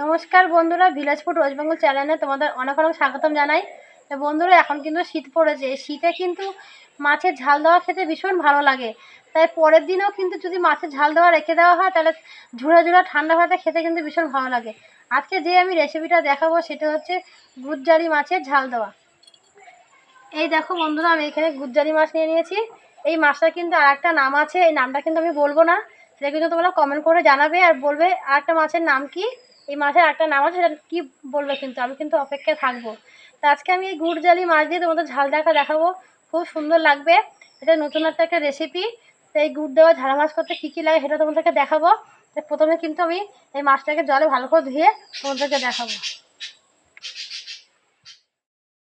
নমস্কার বন্ধুরা food waste Bengal চ্যানেলে তোমাদের অনেক অনেক স্বাগতম জানাই। বন্ধুরা, এখন কিন্তু শীত পড়েছে। শীতে কিন্তু মাছের ঝাল দেওয়া খেতে ভীষণ ভালো লাগে। তাই পরের দিনেও কিন্তু যদি মাছের ঝাল দেওয়া রেখে দেওয়া হয়, তাহলে ঝুড়ে ঝুড়ে ঠান্ডা ভাতে খেতে কিন্তু ভীষণ ভালো লাগে। আজকে যে আমি রেসিপিটা দেখাবো, সেটা হচ্ছে গুজ্জারি মাছের ঝাল দেওয়া। এই দেখো বন্ধুরা, আমি এখানে গুজ্জারি মাছ নিয়ে নিয়েছি। এই মাছটা কিন্তু আর একটা নাম আছে, এই নামটা কিন্তু আমি বলব না। সেটা কিন্তু তোমরা কমেন্ট করে জানাবে আর বলবে আর একটা মাছের নাম কি। এই মাছের একটা নাম আছে সেটা কী বলবে কিন্তু? আমি কিন্তু অপেক্ষায় থাকব। তো আজকে আমি এই গুড়জালি মাছ দিয়ে তোমাদের ঝাল দেখা, দেখাবো। খুব সুন্দর লাগবে। এটা নতুন একটা একটা রেসিপি তো এই গুড় দেওয়া ঝাল মাছ করতে কী কী লাগে সেটা তোমাদেরকে দেখাবো। তো প্রথমে কিন্তু আমি এই মাছটাকে জলে ভালো করে ধুয়ে তোমাদেরকে দেখাবো।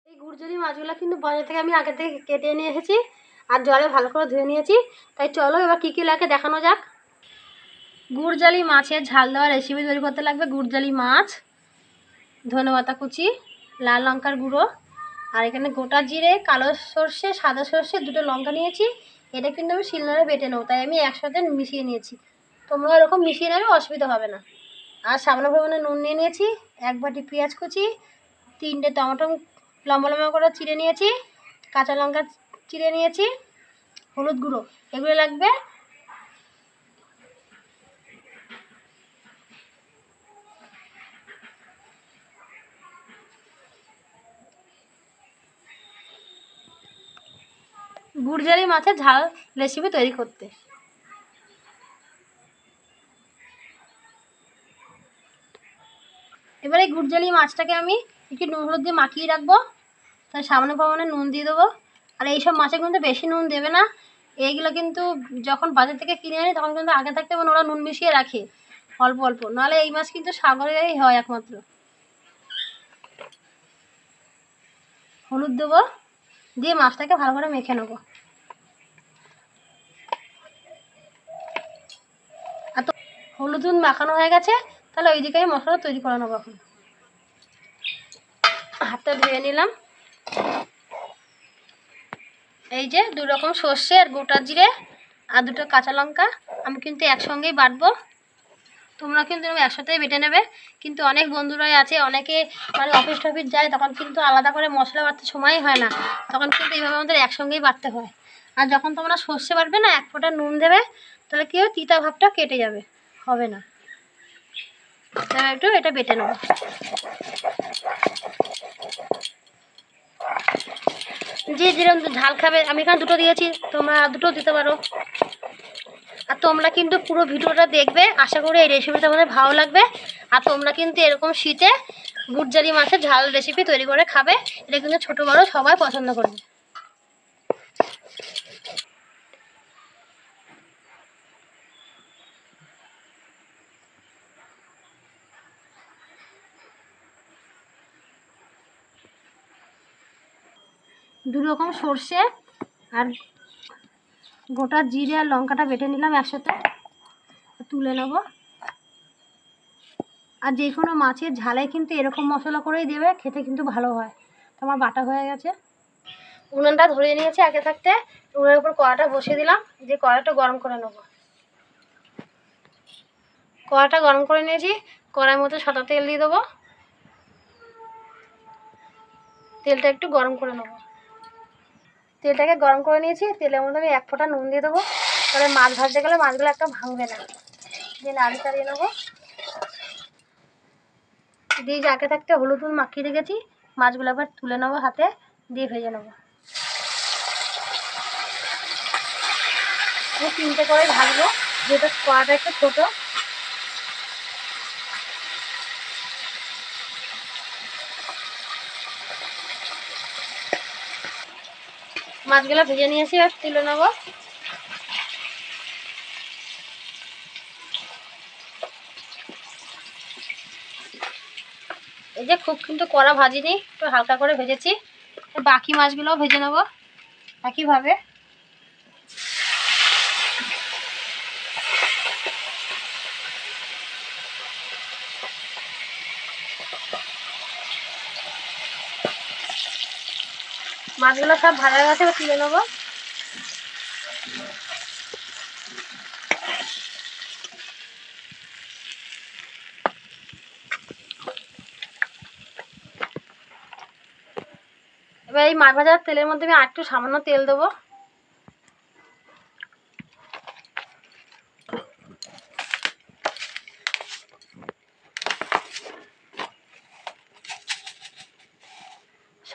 এই গুড় গুড়জলি মাছগুলো কিন্তু বাজার থেকে আমি আগে থেকে কেটে নিয়ে এসেছি, আর জলে ভালো করে ধুয়ে নিয়েছি। তাই চলো এবার কী কী লাগে দেখানো যাক। গুড়জালি মাছের ঝাল দেওয়া রেসিপি তৈরি করতে লাগবে। গুড়জালি মাছ, ধনেপাতা কুচি, লাল লঙ্কার গুঁড়ো। আর এখানে গোটা জিরে, কালো সর্ষে, সাদা সর্ষে দুটো লঙ্কা নিয়েছি। এটা কিন্তু আমি শিলনোড়ে বেটে নেব, তাই আমি একসাথে মিশিয়ে নিয়েছি। তোমরা এরকম মিশিয়ে নেবে, অসুবিধা হবে না। আর সামান্য পরিমাণে নুন নিয়ে নিয়েছি, এক বাটি পেঁয়াজ কুচি, তিনটে টমেটো, লম্বা লম্বা করে চিড়ে নিয়েছি, কাঁচা লঙ্কা চিড়ে নিয়েছি, হলুদ গুঁড়ো, এগুলো লাগবে গুড়জারি মাছের ঝাল রেসিপি তৈরি করতে। এবারে গুড়জালি মাছটাকে আমি একটু নুন হলুদ দিয়ে মাখিয়ে রাখব। তার সামনে পরিমাণে নুন দিয়ে দেবো। আর এইসব মাছে কিন্তু বেশি নুন দেবে না। এইগুলো কিন্তু যখন বাজার থেকে কিনে আনি, তখন কিন্তু আগে থাকতে মানে ওরা নুন মিশিয়ে রাখে। অল্প অল্প। নাহলে এই মাছ কিন্তু সাগরেই হয় একমাত্র। হলুদ দেবো। দিয়ে মাছটাকে ভালো করে মেখে নেব আর তো হলুদ নুন মাখানো হয়ে গেছে, তাহলে ওই দিকে আমি মশলা তৈরি করে নেব এখন। হাতটা ধুয়ে নিলাম। এই যে দু রকম সর্ষে আর গোটা জিরে আর দুটো কাঁচা লঙ্কা, আমি কিন্তু একসঙ্গেই বাটবো। তোমরা কিন্তু একসাথেই বেটে নেবে। কিন্তু অনেক বন্ধুরাই আছে, অনেকে মানে অফিস টফিস যায়, তখন কিন্তু আলাদা করে মশলা বাটতে সময়ই হয় না। তখন কিন্তু এইভাবে আমাদের একসঙ্গেই বাটতে হয়। আর যখন তোমরা সর্ষে বাটবে না, এক ফোঁটা নুন দেবে, তাহলে কি হবে তিতা ভাবটা কেটে যাবে। হবে না। একটু এটা বেটে নেব। যে যেরকম ঝাল খাবে। আমি এখানে দুটো দিয়েছি, তোমরা দুটো দিতে পারো। আর তোমরা কিন্তু পুরো ভিডিওটা দেখবে। আশা করি এই রেসিপিটা তোমাদের ভালো লাগবে। আর তোমরা কিন্তু এরকম শীতে গুড়জালি মাছের ঝাল রেসিপি তৈরি করে খাবে। এটা কিন্তু ছোটো বড়ো সবাই পছন্দ করবে। দু রকম সর্ষে আর গোটা জিরে আর লঙ্কাটা বেটে নিলাম একসাথে। তুলে নেব। আর যে কোনো মাছের ঝালে কিন্তু এরকম মশলা করেই দেবে, খেতে কিন্তু ভালো হয়। তো আমার বাটা হয়ে গেছে। উনুনটা ধরিয়ে নিয়েছি আগে থাকতে। উনুনের উপর কড়াটা বসিয়ে দিলাম। যে কড়াটা গরম করে নেব। কড়াটা গরম করে নিয়েছি। কড়াইয়ের মধ্যে সাদা তেল দিয়ে দেবো। তেলটা একটু গরম করে নেব। তেলটাকে গরম করে নিয়েছি, তেলের মধ্যে আমি এক ফোঁটা নুন দিয়ে দেবো। তাহলে মাছ ভাজতে গেলে মাছগুলো একটা ভাঙবে না। দিয়ে নাড়ি চাড়িয়ে নেব। দিয়ে যাকে থাকতে হলুদ নুন মাখিয়ে রেখেছি, মাছগুলো আবার তুলে নেব হাতে, দিয়ে ভেজে নেব। তিনটে করে ভাজবো, যেহেতু কড়াটা একটু ছোটো মাছগুলো ভেজে নিয়েছি আর তুলে নেব। এই যে খুব কিন্তু কড়া ভাজিনি, একটু হালকা করে ভেজেছি। বাকি মাছগুলোও ভেজে নেব। একইভাবে। মাছগুলো সব ভাজা গেছে তুলে নেব। এবার এই মাছ ভাজার তেলের মধ্যে আমি আর একটু সামান্য তেল দেবো।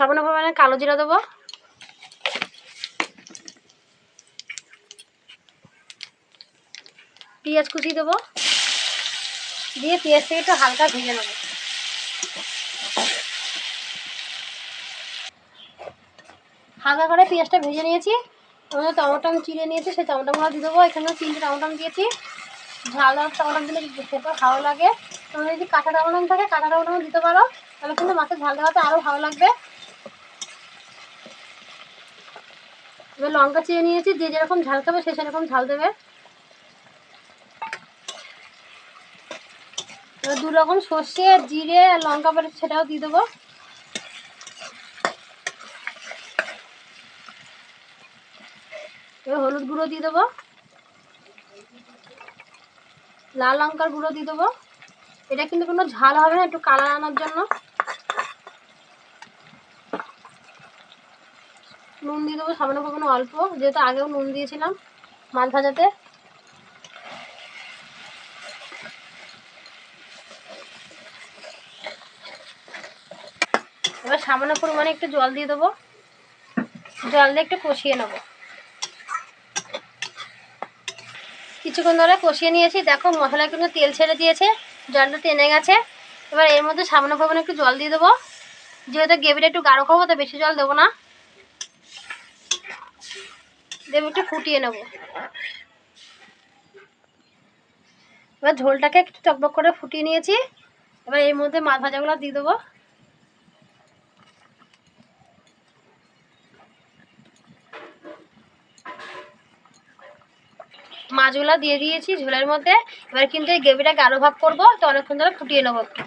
সামান্য পরিমাণে কালো জিরা দেবো। পেঁয়াজ কুচি দেবো। দিয়ে পেঁয়াজটাকে একটু হালকা ভেজে নেব। হালকা করে পেঁয়াজটা ভেজে নিয়েছি। আমি টমেটো আমি চিড়ে নিয়েছি, সেই টমেটোগুলো দিয়ে দেবো। এখানে তিনটে টমেটো আমি দিয়েছি। ঝাল ঝাল টমেটো দিলে খেতে ভালো লাগে। তোমরা যদি কাঁচা টমেটো থাকে, কাঁচা টমেটো দিতে পারো। তাহলে কিন্তু মাছের ঝাল দেওয়াতে আরও ভালো লাগবে। এবার লঙ্কা চেয়ে নিয়েছি, যে যেরকম ঝাল খাবে সে সেরকম ঝাল দেবে। এবার দু রকম সর্ষে, জিরে আর লঙ্কা পরে সেটাও দিয়ে দেবো। এবার হলুদ গুঁড়ো দিয়ে দেবো। লাল লঙ্কার গুঁড়ো দিয়ে দেবো। এটা কিন্তু কোনো ঝাল হবে না, একটু কালার আনার জন্য। নুন দিয়ে দেবো, সামান্য পরিমাণে অল্প, যেহেতু আগেও নুন দিয়েছিলাম মাছ ভাজাতে। এবার সামান্য পরিমাণে একটু জল দিয়ে দেবো। জল দিয়ে একটু কষিয়ে নেব। কিছুক্ষণ ধরে কষিয়ে নিয়েছি। দেখো, মশলা কিন্তু তেল ছেড়ে দিয়েছে, জলটা টেনে গেছে। এবার এর মধ্যে সামান্য পরিমাণে একটু জল দিয়ে দেবো। যেহেতু গ্রেভিটা একটু গাঢ় খাব, তো বেশি জল দেবো না। একটু ফুটিয়ে নেব। এবার ঝোলটাকে একটু টকবক করে ফুটিয়ে নিয়েছি। এবার এর মধ্যে মাছ ভাজাগুলো দিয়ে দেবো। মাছগুলো দিয়ে দিয়েছি ঝোলের মধ্যে। এবার কিন্তু এই গ্রেভিটা গাঢ় ভাব করব, তো অনেকক্ষণ ধরে ফুটিয়ে নেব একটু।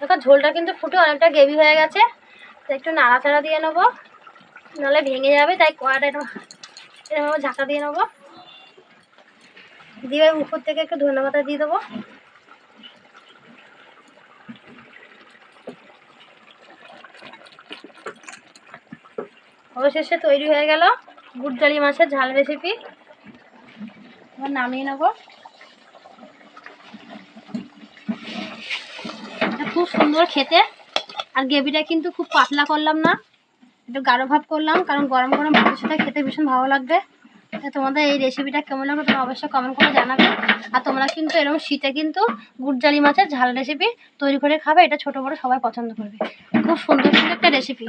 দেখো, ঝোলটা কিন্তু ফুটে অনেকটা গ্রেভি হয়ে গেছে। একটু নাড়াচাড়া দিয়ে নেব। নাহলে ভেঙে যাবে, তাই কড়াটা এরকম ঝাঁকা দিয়ে নেব। দিয়ে উপর থেকে একটু ধনে পাতা দিয়ে দেবো। অবশেষে তৈরি হয়ে গেল গুড়জালি মাছের ঝাল রেসিপি এবার নামিয়ে নেব। খুব সুন্দর খেতে। আর গ্রেভিটা কিন্তু খুব পাতলা করলাম না। একটু গাঢ় ভাব করলাম, কারণ গরম গরম ভাতের সাথে খেতে ভীষণ ভালো লাগবে। তোমাদের এই রেসিপিটা কেমন লাগবে তোমরা অবশ্যই কমেন্ট করে জানাবে। আর তোমরা কিন্তু এরকম শীতে কিন্তু গুড়জালি মাছের ঝাল রেসিপি তৈরি করে খাবে, এটা ছোট বড় সবাই পছন্দ করবে। খুব সুন্দর সুন্দর একটা রেসিপি।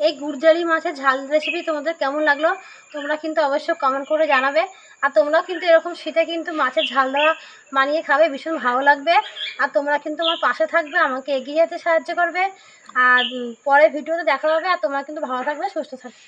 এই গুড়জালি মাছের ঝাল রেসিপি তোমাদের কেমন লাগল তোমরা কিন্তু অবশ্যই কমেন্ট করে জানাবে। আর তোমরাও কিন্তু এরকম শীতে কিন্তু মাছের ঝাল দেওয়া মানিয়ে খাবে, ভীষণ ভালো লাগবে। আর তোমরা কিন্তু আমার পাশে থাকবে, আমাকে এগিয়ে যেতে সাহায্য করবে। আর পরে ভিডিওতে দেখা হবে, আর তোমরা কিন্তু ভালো থাকবে, সুস্থ থাকবে।